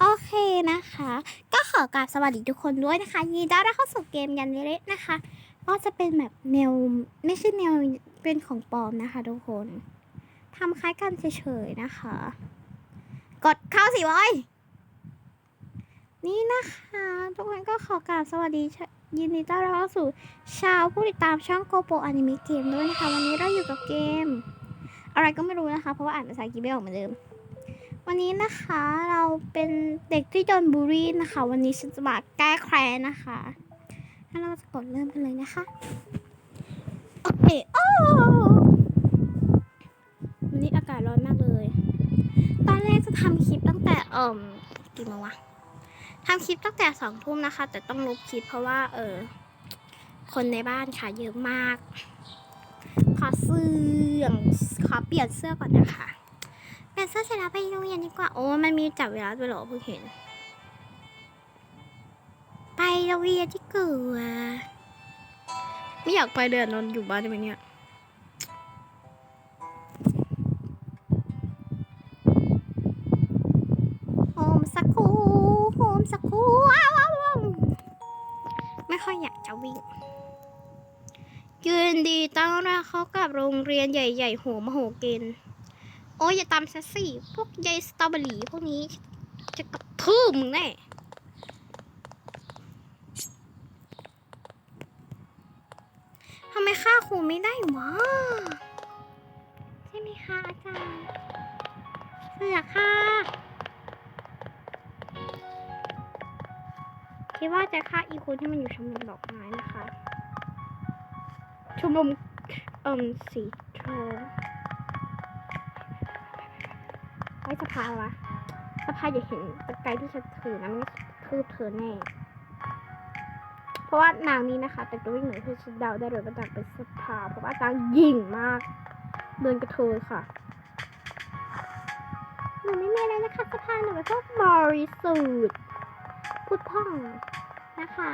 โอเคนะคะ ก็ขอกราบสวัสดีทุกคนด้วยนะคะยินดีต้อนรับเข้าสู่เกมยันเละนะคะ ก็จะเป็นแบบแนวไม่ใช่แนวเป็นของปลอมนะคะ ทุกคนทำคล้ายกันเฉยๆนะคะ กดเข้าสิว้ยนี่นะคะ ทุกคนก็ขอกราบสวัสดียินดีต้อนรับเข้าสู่ชาวผู้ติดตามช่องโกโปอนิเมะเกมด้วยนะคะ วันนี้เราอยู่กับเกม อะไรก็ไม่รู้นะคะ เพราะว่าอ่านภาษาอังกฤษไม่ออกเหมือนเดิม วันนี้นะคะเราเป็นเด็กที่โดนบูลลี่นะคะ วันนี้ฉันจะมาแก้แค้นนะคะงั้นเราจะกดเริ่มกันเลยนะคะโอเคโอ้วันนี้อากาศร้อนมากเลย ตอนแรกจะทำคลิปตั้งแต่เอ่มกี่โมงวะทำคลิปตั้งแต่สองทุ่มนะคะ แต่ต้องลบคลิปเพราะว่า เออคนในบ้านค่ะเยอะมาก ขอเสื้อขอเปลี่ยนเสื้อก่อนนะคะ เปลี่ยนเสื้อเสร็จแล้วไปโรงเรียนดีกว่า โอ้ มันมีจับเวลาด้วยเหรอเพิ่งเห็น ไปโรงเรียนที่เกลือไม่อยากไปเดือนนอนอยู่บ้านได้ไหมเนี่ยโฮมสักครู่โฮมสักครู่ว้าวว้าวว้าวไม่ค่อยอยากจะวิ่งยืนดีต้อนรับเขากับโรงเรียนใหญ่ๆหัวมโหเกน โอ้ยอย่าตามฉันสิพวกยายสตรอเบอรี่พวกนี้ จะกระทืบมึงแน่ทำไมฆ่าครูไม่ได้วะใช่ไหมคะอาจารย์เสือค่ะคิดว่าจะฆ่าอีคนที่มันอยู่ชมรมดอกไม้นะคะ ชมรมเอ่มสีทอง ไว้สภาวะสภาอย่าเห็นตะไคร้ที่ฉันถือนะมันคือเธอแน่เพราะว่านางนี้นะคะ แต่ตัววิ่งหนีคือฉันเดาได้เลยว่าจะเป็นสภาเพราะว่านางยิ่งมากเดินกระเทยค่ะหนูไม่มีอะไรนะคะสภาหนูเป็นพวกบริสุทธิ์พุทท่องนะคะ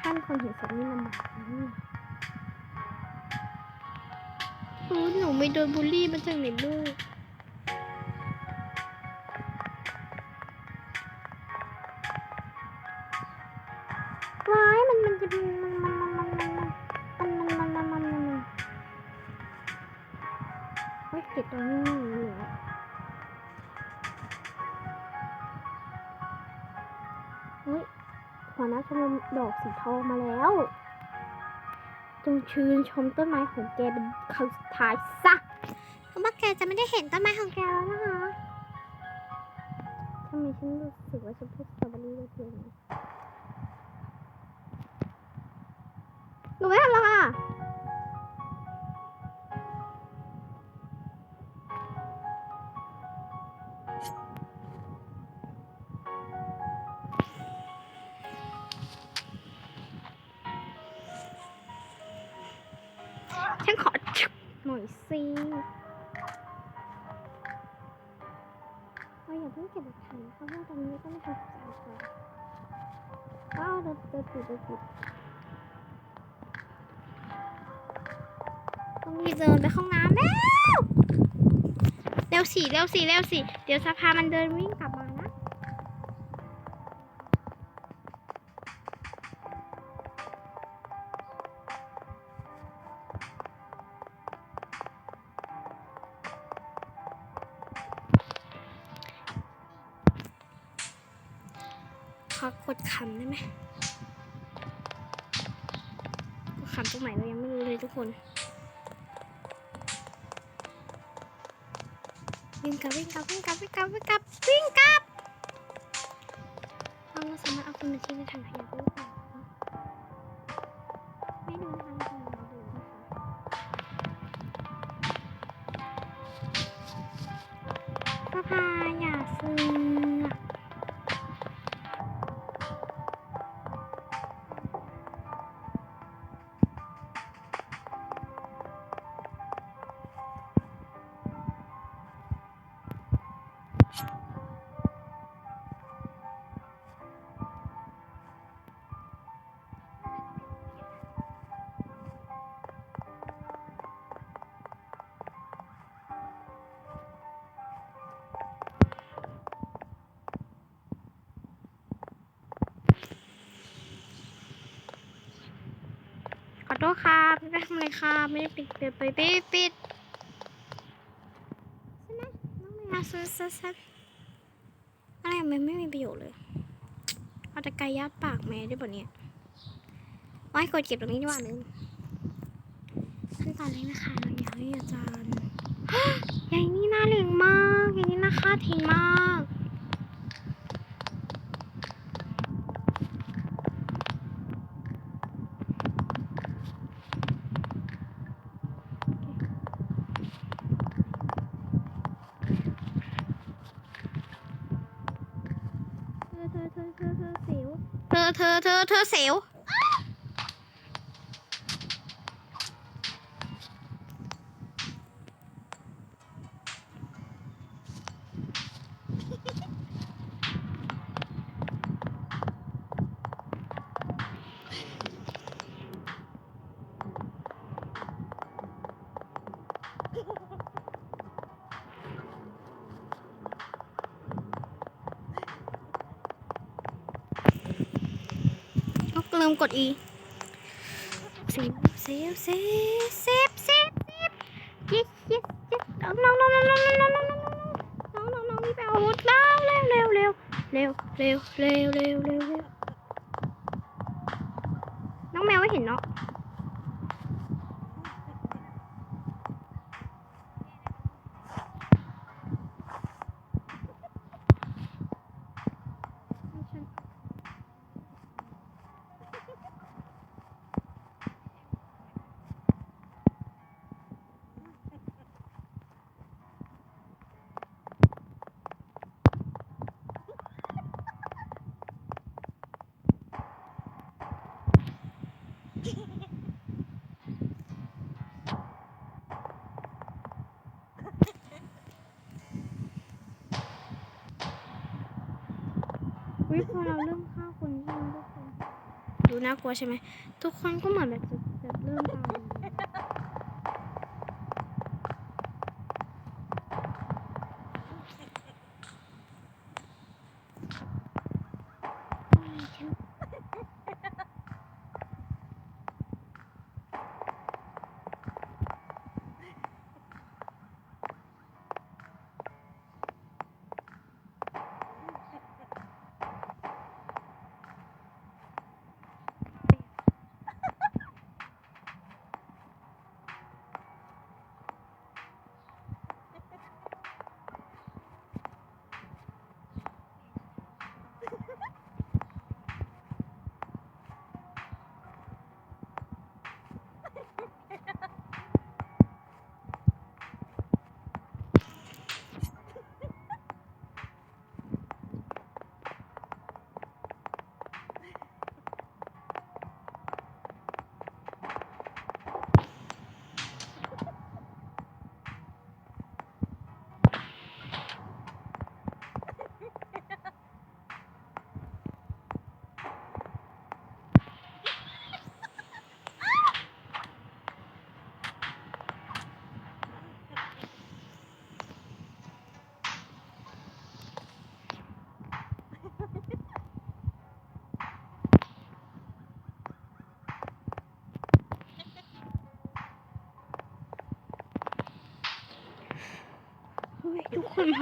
ท่านคนเห็นศพนี่ลำบากนะ โอ้หนูไม่โดนบูลลี่มาจากไหนลูกว้ายมันมันจะมันมันมันมันมันมันมันมันมันมันมันมันเฮ้ยเก็บตรงนี้เหลือเฮ้ยหัวหน้าชมรมดอกสีทองมาแล้วจ งชื่นชมต้นไม้ของแกเป็นครั้งสุดท้ายซะเพราะว่าแกจะไม่ได้เห็นต้นไม้ของแกแล้วนะคะทำไมฉันรู้สึกว่าฉันพูดสตรอเบอรี่ได้เพียงนี้หนู เราอย่าเพิ่งเก็บหลักฐานเพราะว่าตอนนี้ก็ไม่ทำสายค่ะว้าวเราจะติดจะติดต้องมีเดินไปห้องน้ำแล้ว เร็วสิเร็วสิเร็วสิ เดี๋ยวสภามันเดินวิ่งกลับมา คนวิ่งกลับวิ่งกลับวิ่งกลับวิ่งกลับวิ่งกลับวิ่งกลับเราสามารถเอาคุณมาทิ้งในถังขยะได้หรือเปล่าไม่รู้นะคะเรางดูนะคะป้าพาย ทำอะไรค่ะ ไม่ได้ปิดปิดปิดปิดปิดใช่ไหมน้องแมวซื้อซื้อซื้อะไรอะมันไม่มีประโยชน์เลยเอาแต่ไก่ยัดปากแม่ได้ปะเนี่ยไว้กดเก็บตรงนี้ดีกว่านึงขั้นตอนแรกนะคะเราอยากให้อาจารย์ยายนี่น่าเลี้ยงมากยายนี่น่าค่าทิ้งมาก เธอเซลล์ ลืมกด E เซฟเซฟเซฟเซฟเซฟเซฟยิสยิสยิสน้องน้องน้องน้องน้องน้องน้องน้องน้องน้องน้องพี่ไปเอาอาวุธแล้วเร็วเร็วเร็วเร็วเร็วเร็วเร็วเร็วเร็วน้องแมวไม่เห็นเนาะวิพอเราเริ่มฆ่าคนใช่ไหมทุกคนดู น่ากลัวใช่ไหมทุกคนก็เหมือนแบบจะแบบเริ่มตาม Beli.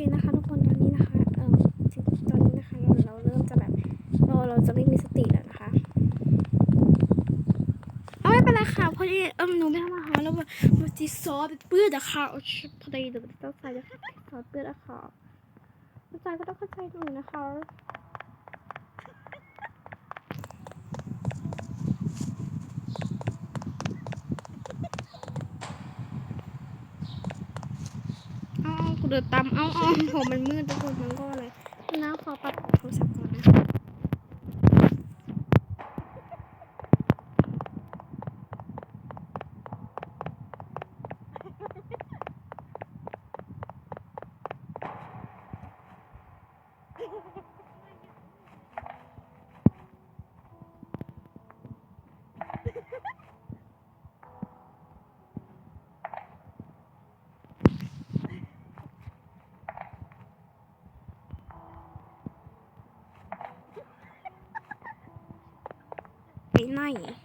คนะคะทุกคนตอนนี้นะคะเออตอนนี้นะคะเราเราเริ่มจะแบบเราเราจะไม่มีสติแล้วนะคะเอาไม่เป็นไรค่ะพอดีเออหนูไม่ทำอาหารแล้วมันจีซอสเปื้อนอะค่ะพอดีเดี๋ยวต้องใส่ซอสเปื้อนอะค่ะอาจายก็ต้องเข้าใจหนูนะคะ เดือดตามเอาเอาผมมันมืดทุกคนมันก็เลยน้าขอปรับโทรศัพท์ก่อนนะ ไป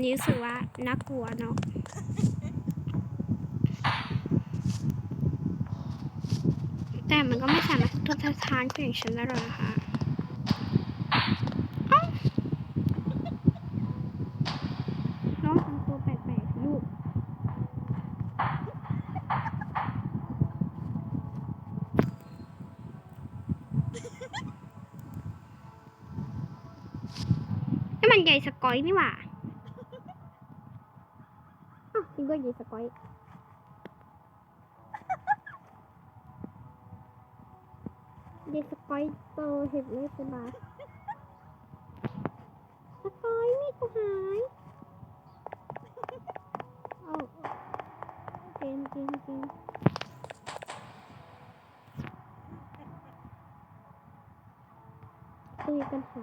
ตอนนี้รู้สึกว่าน่ากลัวเนาะแต่มันก็ไม่สามารถทุบสถานของฉันได้หรอกนะคะน้องทำตัวแปลกๆลูกนี่มันใหญ่สกอยนี่หว่าอ้าวจริงด้ว ยใหญ่สกอยเด็กสกอยเตเห็นเลยเป็นบาสกอยนี่กูหายเอาเกมเกมเกมคุยกันหา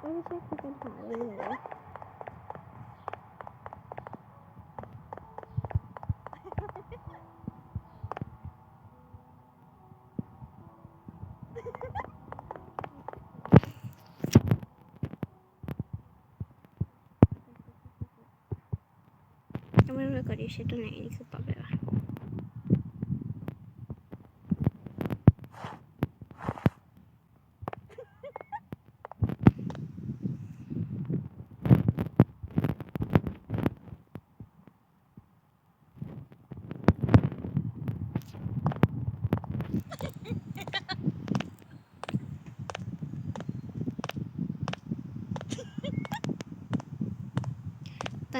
ไม่ใช่คุยกันหาเลยเหรอยัง ไม่รู้เล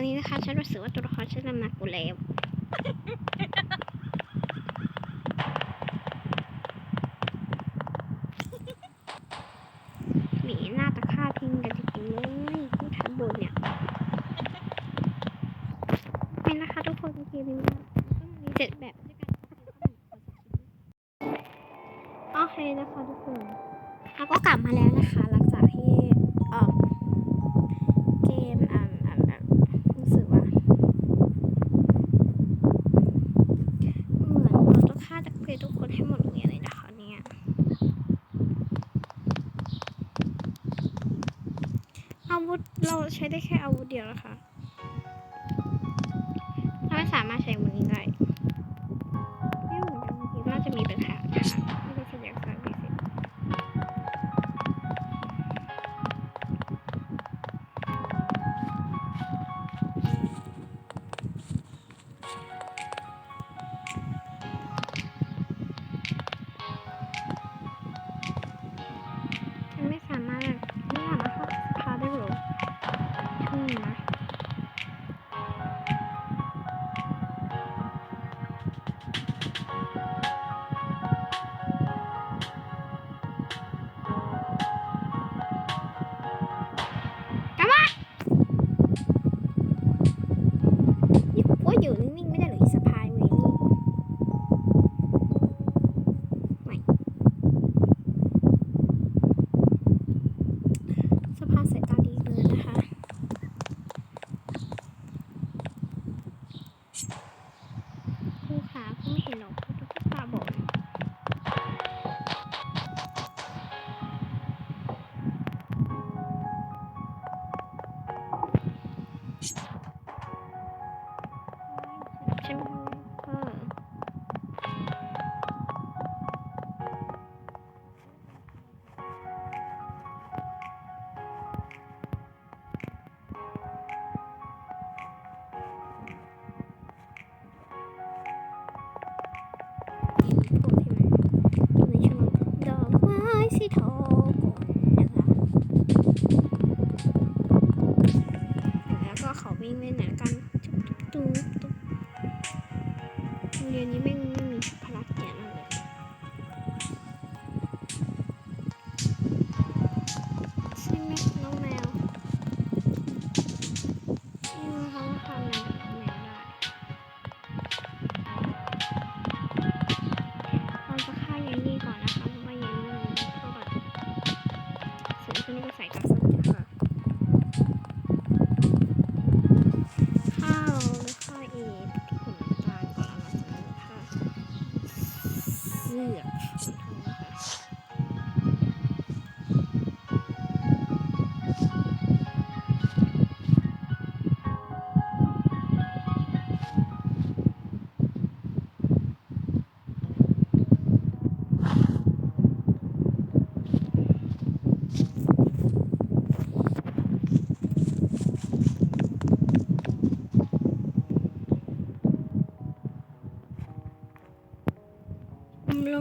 อนนี้นะคะ ฉันรู้สึกว่าตัวละครฉันนำหนักกูแล้ว รียทุกคนให้หมดโงเรียนเลยนะคะเนี่ยอาวุธเราใช้ได้แค่อาวุธเดียวนะคะ เราไม่สามารถใช้อาวุธนี้ได้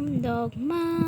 มดอกไม้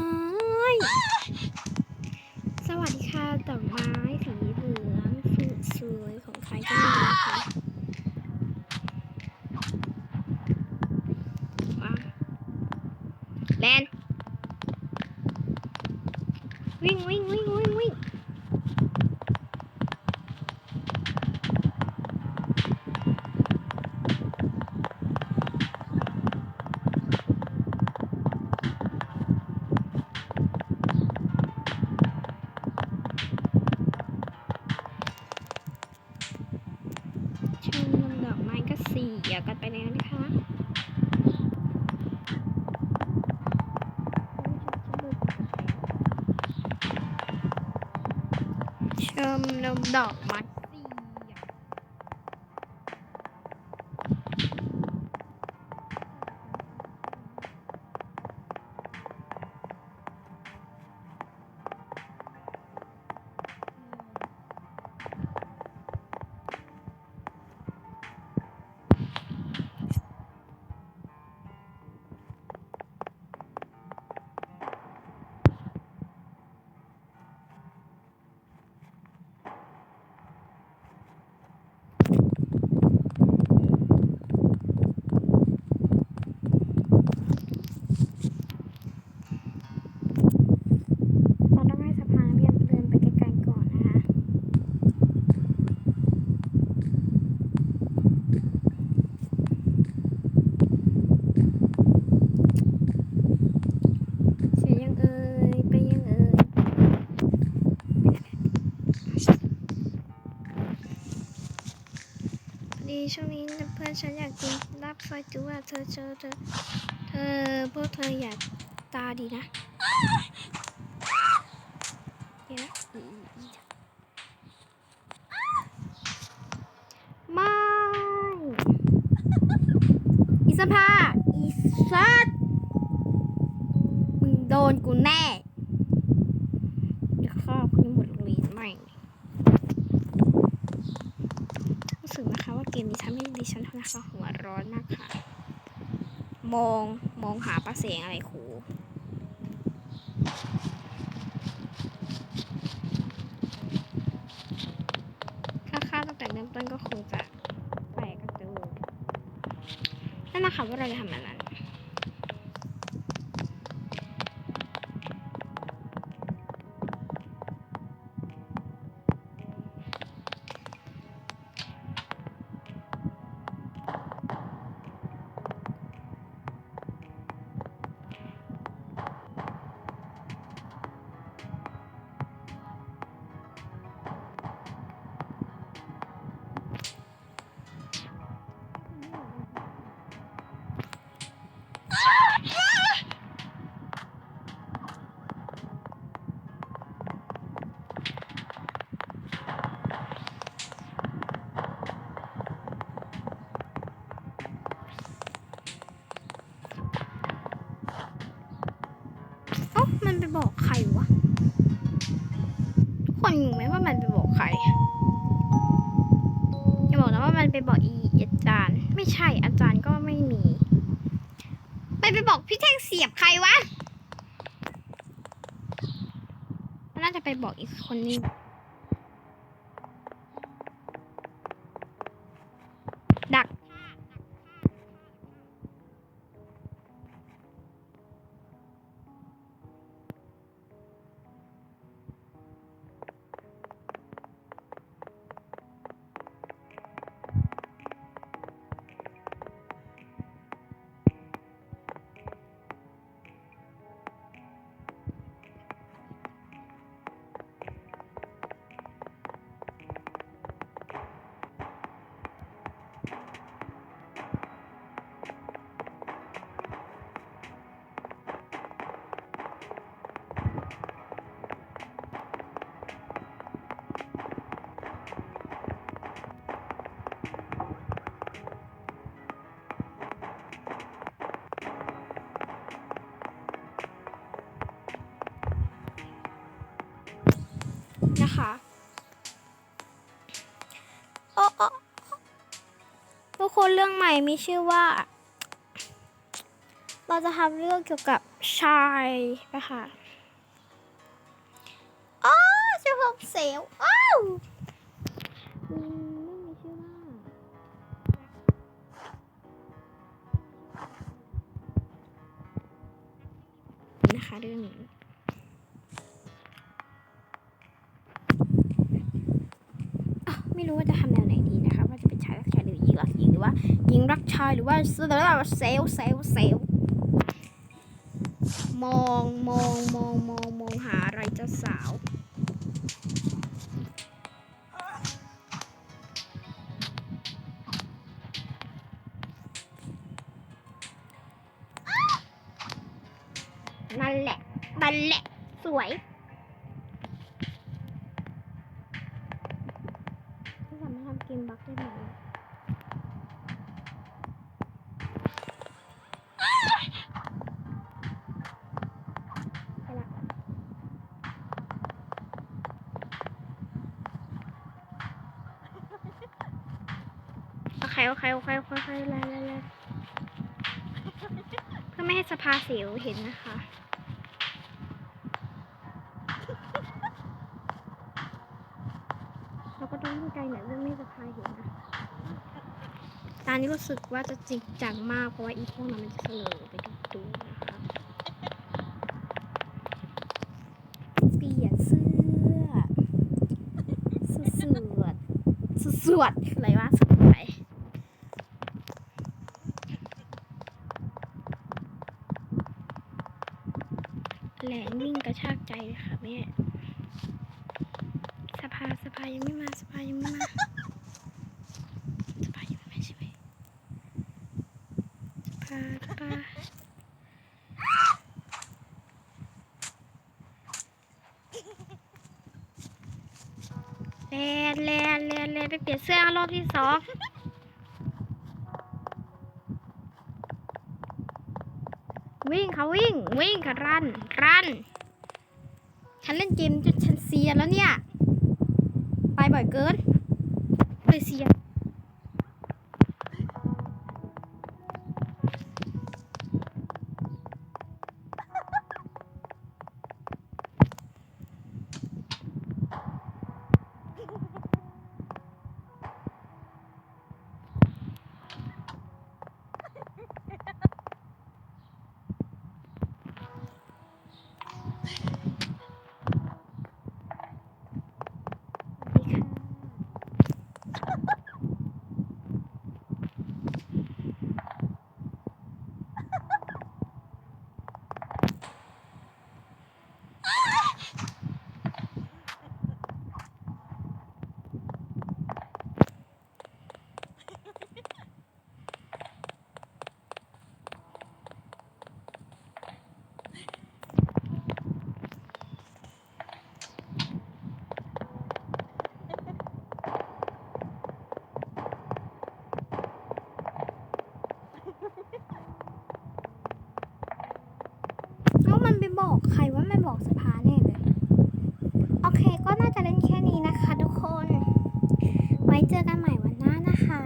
到 กินลาบซอยจุ๊อะเธอเจอเธอเธอพวกเธออยากตาดีนะเดี๋ยวนะไม่อีสภาอีสัตมึงโดนกูแน่เดี๋ยวข้อคุณหมดโรงเรียนไม่รู้สึกนะคะว่าเกมนี้ทำให้ดิฉันนะคะหัว ร้อนมากค่ะ มองมองหาปลาเสียงอะไรครูถ้าค่าตั้งแต่เริ่มต้นก็คงจะแปลกกระตูนั่นนะคะว่าเราจะทำอะไร บ คนเรื่องใหม่มีชื่อว่า เราจะทำเรื่องเกี่ยวกับชายนะคะอ๋อชื่อผมเซลลอ้าวมไม่มีชื่อว่านะคะเรื่องนี้อะไม่รู้ว่าจะทำแนวไหน รักหญิงหรือว่าหญิงรักชายหรือว่าเซลล์เซลล์เซลล์เซลล์มองมองมองมองมองหาอะไรเจ้าสาวนั่นแหละนั่นแหละสวยที่สามารถทำเกมบั๊กได้ไหม สภาเสียวเห็นนะคะ เราก็ต้องวิ่งไกลหน่อยเรื่อไม่สภาเห็นนะ ตอนนี้รู้สึกว่าจะจริงจังมากเพราะว่าอีพวกนั้นมันจะเสลอ แหลงวิ่งกระชากใจค่ะแม่สภาสภายังไม่มาสภายังไม่มาสภายังไม่มาใช่ไหมสภาสภาแลนแลนแลนแลนไปเปลี่ยนเสื้อรอบที่สองวิ่งเขาวิ่ง วิ่งค่ะรันรันฉันเล่นเกมจนฉันเซียนแล้วเนี่ยไปบ่อยเกินเลยเซีย มันไปบอกใครว่ามันบอกสภาแน่เลย โอเคก็น่าจะเล่นแค่นี้นะคะทุกคน ไว้เจอกันใหม่วันหน้านะคะ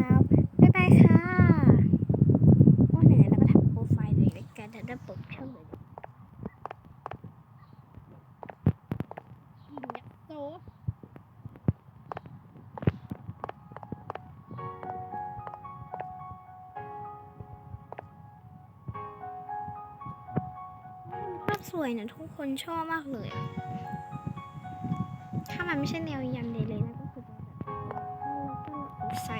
วยนะทุกคนชอบมากเลย ถ้ามันไม่ใช่แนวยันเดเลยนะก็คือแบบใส่